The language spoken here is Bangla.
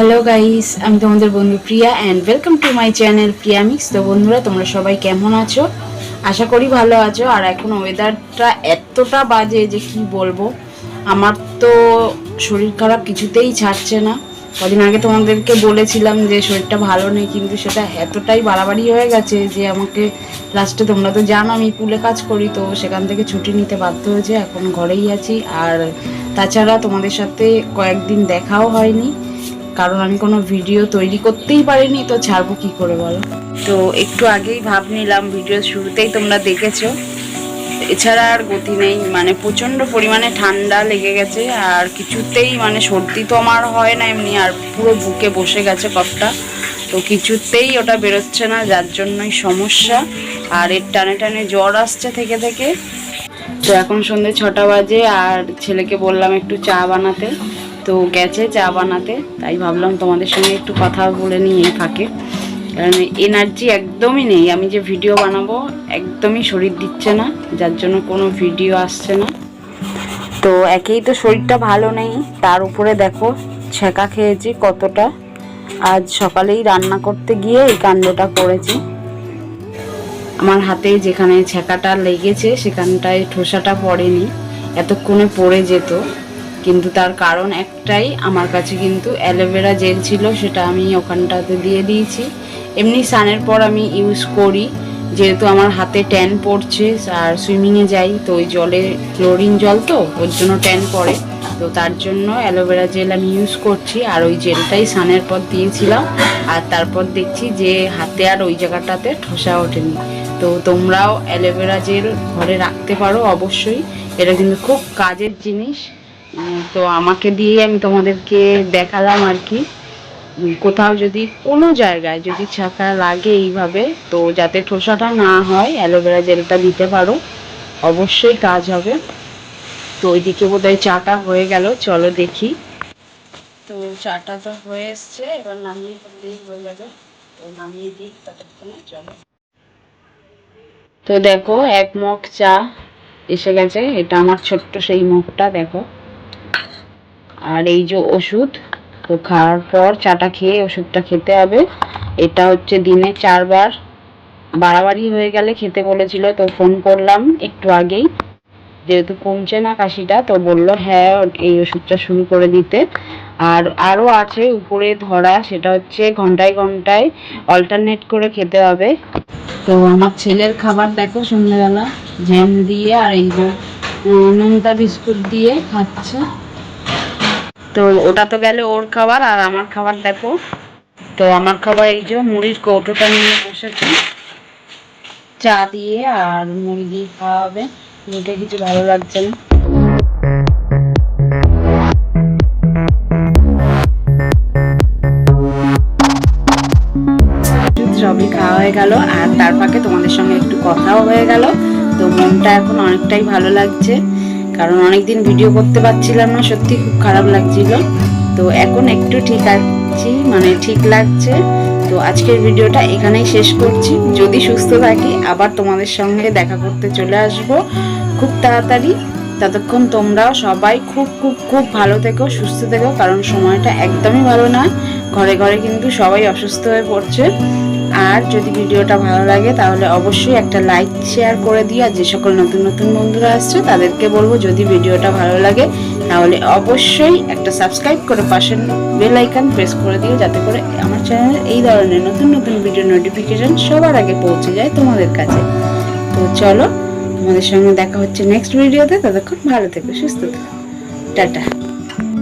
হ্যালো গাইস আমি তোমাদের বন্ধু Priya and welcome to my channel Priya mix তো বন্ধুরা, তোমরা সবাই কেমন আছো? আশা করি ভালো আছো। আর এখন ওয়েদারটা এতটা বাজে যে কি বলব? আমার তো শরীর খারাপ কিছুতেই ছাড়ছে না। কদিন আগে তোমাদেরকে বলেছিলাম যে শরীরটা ভালো নেই, কিন্তু সেটা এতটাই বাড়াবাড়ি হয়ে গেছে যে আমাকে লাস্টে তোমরা তো জানো, আমি পুলে কাজ করি, তো সেখান থেকে ছুটি নিতে বাধ্য হয়েছে। এখন ঘরেই আছি। আর তাছাড়া তোমাদের সাথে কয়েকদিন দেখাও হয়নি। কারণ আমি কোনো ভিডিও তৈরি করতেই পারিনি, তো ছাড়বো কি করে বলো? তো একটু আগেই ভাব নিলাম ভিডিও শুরুতেই তোমরা দেখেছ। এছাড়া আর গতি নেই মানে প্রচণ্ড পরিমাণে ঠান্ডা লেগে গেছে, আর কিছুতেই মানে সর্দি তো আমার হয় না এমনি, আর পুরো বুকে বসে গেছে কপটা তো কিছুতেই ওটা বেরোচ্ছে না, যার জন্যই সমস্যা। আর এর টানে টানে জ্বর আসছে থেকে থেকে। তো এখন সন্ধ্যে ছটা বাজে, আর ছেলেকে বললাম একটু চা বানাতে। তো গেছে চা বানাতে, তাই ভাবলাম তোমাদের সঙ্গে একটু কথা বলে নিই এই ফাঁকে। কারণ এনার্জি একদমই নেই, আমি যে ভিডিও বানাবো একদমই শরীর দিচ্ছে না, যার জন্য কোনো ভিডিও আসছে না। তো একেই তো শরীরটা ভালো নেই, তার উপরে দেখো ছেঁকা খেয়েছি কতটা। আজ সকালেই রান্না করতে গিয়ে এই কাণ্ডটা করেছি। আমার হাতে যেখানে ছেঁকাটা লেগেছে, সেখানটায় ঠোসাটা পড়েনি, এতক্ষণে পড়ে যেত। কিন্তু তার কারণ একটাই, আমার কাছে কিন্তু অ্যালোভেরা জেল ছিল, সেটা আমি ওখানটাতে দিয়ে দিয়েছি। এমনি স্নানের পর আমি ইউজ করি, যেহেতু আমার হাতে ট্যান পড়ছে, আর সুইমিংয়ে যাই, তো ওই জলে ক্লোরিন জল তো, ওর জন্য ট্যান পড়ে। তো তার জন্য অ্যালোভেরা জেল আমি ইউজ করছি, আর ওই জেলটাই স্নানের পর দিয়েছিলাম। আর তারপর দেখছি যে হাতে আর ওই জায়গাটাতে ঠোসা ওঠেনি। তো তোমরাও অ্যালোভেরা জেল ঘরে রাখতে পারো অবশ্যই। এটা কিন্তু খুব কাজের জিনিস। তো আমাকে দিয়েই আমি তোমাদেরকে দেখালাম আর কি। কোথাও যদি কোনো জায়গায় যদি ছাকা লাগে এইভাবে, তো যাতে ঠোসাটা না হয়, অ্যালোভেরা জেলটা দিতে পারো। অবশ্যই কাজ হবে। তো ওইদিকে বোধহয় চাটা হয়ে গেল, চলো দেখি। তো চাটা তো হয়ে এসছে, এবার নামিয়ে ফেললেই হয়ে যাবে। তো নামিয়ে দিই ততক্ষণে, চলো। তো দেখো, এক মগ চা এসে গেছে, এটা আমার ছোট্ট সেই মগটা, দেখো। আর এই যে ওষুধ, তো খাওয়ার পর চাটা খেয়ে ওষুধটা খেতে হবে। এটা হচ্ছে দিনে চারবার। বাড়াবাড়ি হয়ে গেলে খেতে বলেছিল, তো ফোন করলাম একটু আগেই। যেহেতু কমছে না কাশিটা, তো বলল হ্যাঁ এই ওষুধটা শুরু করে দিতে। আর আরও আছে উপরে ধরা, সেটা হচ্ছে ঘন্টায় ঘন্টায় অল্টারনেট করে খেতে হবে। তো আমার ছেলের খাবার দেখো সন্ধ্যেবেলা, জ্যাম দিয়ে আর এই যে নোনতা বিস্কুট দিয়ে খাচ্ছে। তো ওটা তো গেলে ওর খাবার আর আমার খাবার দেখো। তো আমার খাবার এই যে মুড়ির কৌটোটা নিয়ে বসেছি। চা দিয়ে আর মুড়ি দিয়ে খাওয়া হবে মুখে কিছু ভালো লাগছে না। সবই খাওয়া হয়ে গেল আর তার ফাঁকে তোমাদের সঙ্গে একটু কথাও হয়ে গেল। তো মনটা এখন অনেকটাই ভালো লাগছে। কারণ অনেকদিন ভিডিও করতে পারছিলাম না, সত্যি খুব খারাপ লাগছিল। তো এখন একটু ঠিক আছি মানে ঠিক লাগছে। তো আজকের ভিডিওটা এখানেই শেষ করছি। যদি সুস্থ থাকি, আবার তোমাদের সঙ্গে দেখা করতে চলে আসব। খুব তাড়াতাড়ি। ততক্ষণ তোমরা সবাই খুব খুব খুব ভালো থেকো, সুস্থ থেকো, কারণ সময়টা একদমই ভালো না। ঘরে ঘরে কিন্তু সবাই অসুস্থ হয়ে পড়ছে। আর যদি ভিডিওটা ভালো লাগে, তাহলে অবশ্যই একটা লাইক শেয়ার করে দিও। আর যে সকল নতুন নতুন বন্ধুরা আসছে, তাদেরকে বলব, যদি ভিডিওটা ভালো লাগে, তাহলে অবশ্যই একটা সাবস্ক্রাইব করে পাশের বেল আইকন প্রেস করে দিও, যাতে করে আমার চ্যানেলে এই ধরনের নতুন নতুন ভিডিও নোটিফিকেশন সবার আগে পৌঁছে যায় তোমাদের কাছে। তো চলো, তোমাদের সঙ্গে দেখা হচ্ছে নেক্সট ভিডিওতে ততক্ষণ ভালো থেকো, সুস্থ থেকো। টাটা।